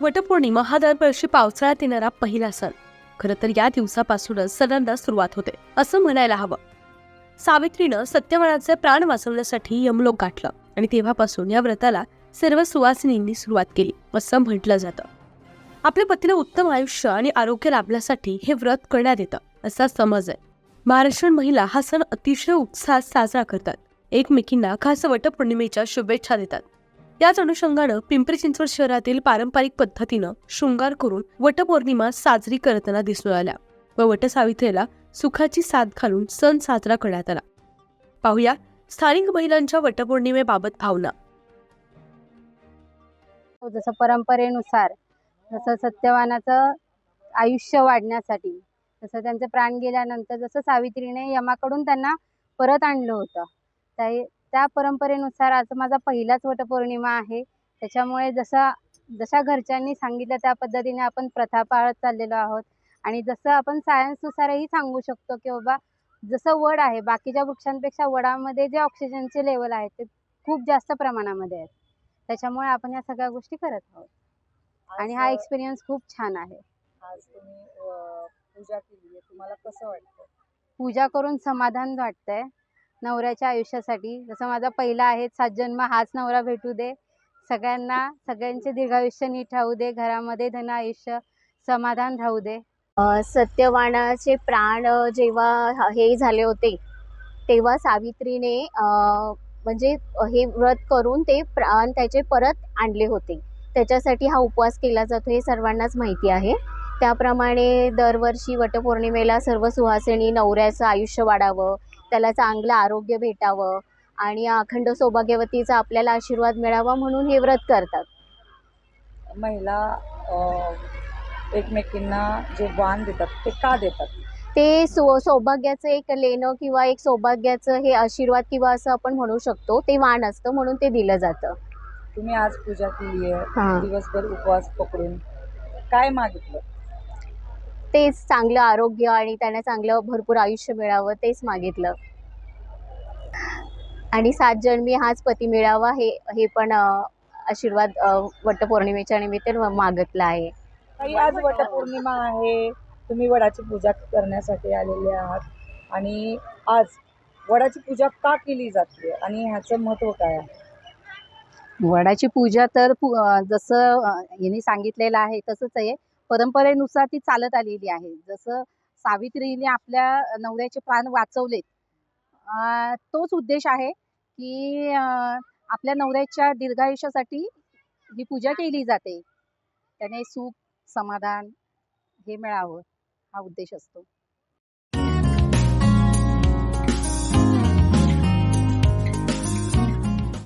वटपौर्णिमा हा दरवर्षी पावसाळ्यात येणारा पहिला सण. खरं तर या दिवसापासूनच सणांना सुरुवात होते असं म्हणायला हवं. सावित्रीनं सत्यवानाचे प्राण वाचवण्यासाठी यमलोक गाठलं आणि तेव्हापासून या व्रताला सर्व सुवासिनींनी सुरुवात केली असं म्हटलं जातं. आपल्या पतीला उत्तम आयुष्य आणि आरोग्य लाभण्यासाठी हे व्रत करण्यात येतं असा समज आहे. महाराष्ट्रीयन महिला हा सण अतिशय उत्साहात साजरा करतात. एकमेकींना खास वटपौर्णिमेच्या शुभेच्छा देतात. याच अनुषंगानं पिंपरी चिंचवड शहरातील पारंपरिक पद्धतीनं शृंगार करून वटपौर्णिमा साजरी करताना दिसून आल्या व वटसावित्रीला सुखाची साथ घालून सण साजरा करण्यात आला. पाहूया स्थानिक महिलांच्या वटपौर्णिमेबाबत भावना. हो, जसं परंपरेनुसार जसं सत्यवानाचं आयुष्य वाढण्यासाठी जसं त्यांचे प्राण गेल्यानंतर जसं सावित्रीने यमाकडून त्यांना परत आणलं होतं त्या त्या परंपरेनुसार आज माझा पहिलाच वटपौर्णिमा आहे. त्याच्यामुळे जसा जशा घरच्यांनी सांगितलं त्या पद्धतीने आपण प्रथा पाळत चाललेलो आहोत. आणि जसं आपण सायन्सनुसारही सांगू शकतो की बाबा जसं वड आहे बाकीच्या वृक्षांपेक्षा वडामध्ये जे ऑक्सिजनचे लेवल आहेत ते खूप जास्त प्रमाणामध्ये आहेत. त्याच्यामुळे आपण या सगळ्या गोष्टी करत आहोत. आणि हा एक्सपिरियन्स खूप छान आहे. आज तुम्ही अ, पूजा केली तुम्हाला कसं वाटतं पूजा करून समाधान वाटतंय. नवऱ्याच्या आयुष्यासाठी. जसं माझा पहिला आहे सात जन्म हाच नवरा भेटू दे. सगळ्यांना सगळ्यांचे दीर्घायुष्य नीट राहू दे. घरामध्ये धन आयुष्य समाधान राहू दे. सत्यवाणाचे सत्यवानाचे प्राण जेव्हा हे झाले होते तेव्हा सावित्रीने म्हणजे हे व्रत करून ते प्राण त्याचे परत आणले होते. त्याच्यासाठी हा उपवास केला जातो हे सर्वांनाच माहिती आहे. त्याप्रमाणे दरवर्षी वटपौर्णिमेला सर्व सुहासिनी नवऱ्याचं आयुष्य वाढावं. त्याला चांगलं आरोग्य भेटावं आणि अखंड सौभाग्यवतीचा आपल्याला आशीर्वाद मिळावा म्हणून हे व्रत करतात. महिला एकमेकींना जे वाण देतात ते का देतात? ते सौ सौभाग्याचं एक लेणं किंवा एक सौभाग्याचं हे आशीर्वाद किंवा असं आपण म्हणू शकतो ते वाण असतं म्हणून ते दिलं जातं. तुम्ही आज पूजा केली आहे दिवसभर उपवास पकडून काय मागितलं? तेच चांगलं आरोग्य आणि त्यांना चांगलं भरपूर आयुष्य मिळावं तेच मागितलं. आणि सात जन्मी हाच पती मिळावा हे हे पण आशीर्वाद वटपौर्णिमेच्या निमित्ताने मागितलं आहे. ताई, आज वटपौर्णिमा आहे. तुम्ही वडाची पूजा करण्यासाठी आलेले आहात. आणि आज वडाची पूजा का केली जाते आणि ह्याचं महत्त्व काय आहे? वडाची पूजा तर जसं हिने सांगितलेलं आहे तसंच आहे. परंपरेनुसार ती चालत आलेली आहे. जसं सावित्रीने आपल्या नवऱ्याचे प्राण वाचवलेत. तोच उद्देश आहे की आपल्या नवऱ्याच्या दीर्घायुष्यासाठी ही पूजा केली जाते त्याने सुख समाधान हे मिळावं हा उद्देश असतो.